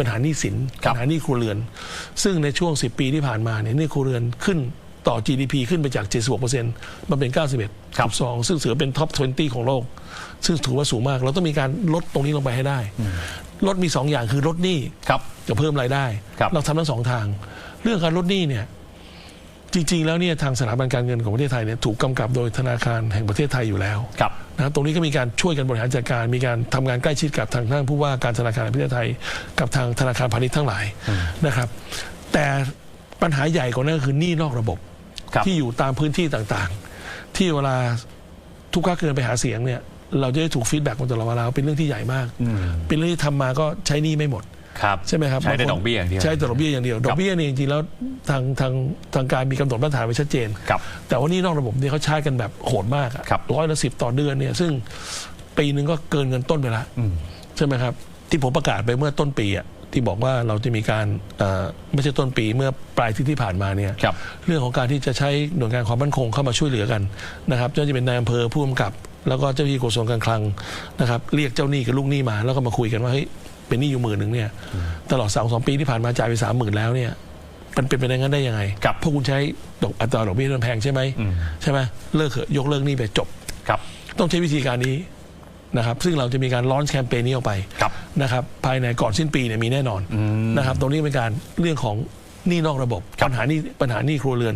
ปัญหาหนี้สินครับปัญหาหนี้ครัวเรือน ซึ่งในช่วง 10 ปีที่ผ่านมาเนี่ยหนี้ครัวเรือนขึ้นต่อ GDP ขึ้นไปจาก 76%มาเป็น 91ครับ2ซึ่งถือเป็นท็อป 20 ของโลก ซึ่งถือว่าสูงมาก เราต้องมีการลดตรงนี้ลงไปให้ได้ ลดมี 2 อย่างคือลดหนี้ครับจะเพิ่มรายได้ครับเราทำทั้งสองทาง เรื่องการลดหนี้เนี่ยจริง ๆ แล้วเนี่ยทางสถาบันการเงินของประเทศไทยเนี่ยถูกกำกับโดยธนาคารแห่งประเทศไทยอยู่แล้วครับ นะครับตรงนี้ก็มีการช่วยกันบริหารจัดการ มีการทำงานใกล้ชิดกับทางท่านผู้ว่าการธนาคารแห่งประเทศไทย กับทางธนาคารพาณิชย์ทั้งหลายนะครับ แต่ปัญหาใหญ่กว่านั้นก็คือหนี้นอกระบบครับที่อยู่ตามพื้นที่ต่างๆ ที่เวลาทุกภาคเกินไปหาเสียงเนี่ยเราจะได้ถูกฟีดแบ็กมาตลอดเวลาเป็นเรื่องที่ใหญ่มากอืมเป็นเรื่องที่ทำมาก็ใช้หนี้ไม่หมด ครับใช่ไหมครับใช้แต่บางคนดอกเบี้ยอย่างเดียวใช้แต่ดอกเบี้ยอย่างเดียวดอกเบี้ยเนี่ยจริงๆแล้วทางทางทางการมีกำหนดมาตรฐานไว้ชัดเจน ครับ แต่ว่านี่นอกระบบเนี่ยเขาใช้กันแบบโหดมากอะครับ ร้อยละสิบต่อเดือนเนี่ยซึ่งปีหนึ่งก็เกินเงินต้นไปแล้วอืมใช่ไหมครับ ที่ผมประกาศไปเมื่อต้นปีอะที่บอกว่าเราจะมีการเอ่อไม่ใช่ต้นปีเมื่อปลายที่ที่ผ่านมาเนี่ย ครับ เรื่องของการที่จะใช้หน่วยงานความมั่นคงเข้ามาช่วยเหลือกันนะครับเจ้าจะเป็นนายอำเภอผู้กำกับ แล้วก็เจ้าหน้าที่กระทรวงการคลังนะครับ เรียกเจ้าหนี้กับลูกหนี้มา แล้วก็มาคุยกันว่าเฮ้ย เป็นหนี้อยู่หมื่นหนึ่งเนี่ยตลอดสามสองปีที่ผ่านมาจ่ายไปสามหมื่นแล้วเนี่ยมันเป็นไปได้งั้นได้ยังไงครับเพราะคุณใช้ดอกอัตราดอกเบี้ยที่มันแพงใช่ไหมอืมใช่ไหมเลิกเถอะยกเลิกหนี้ไปจบครับ ต้องใช้วิธีการนี้นะครับซึ่งเราจะมีการล้อนแคมเปญนี้ออกไปครับนะครับภายในก่อนสิ้นปีเนี่ยมีแน่นอนอืมนะครับตรงนี้เป็นการเรื่องของหนี้นอกระบบครับปัญหาหนี้ปัญหาหนี้ครัวเรือน